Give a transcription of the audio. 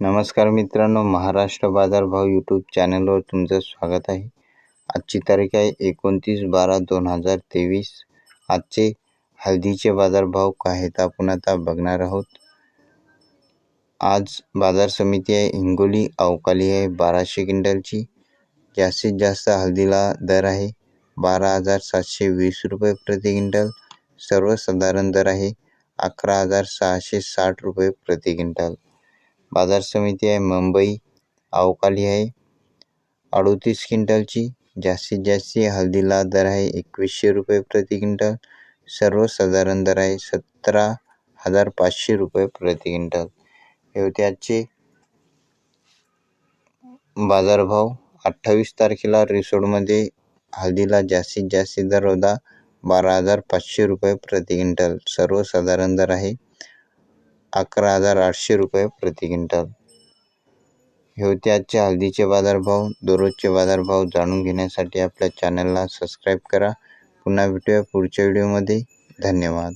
नमस्कार मित्रांनो महाराष्ट्र बाजारभाव यूट्यूब चॅनलवर तुमचं स्वागत आहे. आजची तारीख आहे एकोणतीस बारा दोन हजार तेवीस. आजचे हळदीचे बाजारभाव काय आहेत आपण आता बघणार आहोत. आज बाजार समिती आहे हिंगोली अवकाली आहे बाराशे क्विंटलची. जास्तीत जास्त हळदीला दर आहे बारा हजार सातशे वीस रुपये प्रति क्विंटल. सर्वसाधारण दर आहे अकरा हजार सहाशे साठ रुपये प्रति क्विंटल. बाजार समिती आहे मुंबई अवकाली आहे. अडोतीस क्विंटलची जास्तीत जास्त हळदीला दर आहे एकवीसशे रुपये प्रति क्विंटल. सर्वसाधारण दर आहे सतरा हजार पाचशे रुपये प्रति क्विंटल. हे होते आजचे बाजारभाव अठ्ठावीस तारखेला रिसोडमध्ये हळदीला जास्तीत जास्त दर होता बारा हजार पाचशे रुपये प्रति क्विंटल. सर्वसाधारण दर आहे. अकरा हजार आठशे रुपये प्रति क्विंटल. हे होते आजचे हळदीचे बाजारभाव दररोजचे बाजारभाव जाणून घेण्यासाठी आपल्या चॅनलला सबस्क्राईब करा. पुन्हा भेटूया पुढच्या व्हिडिओमध्ये धन्यवाद.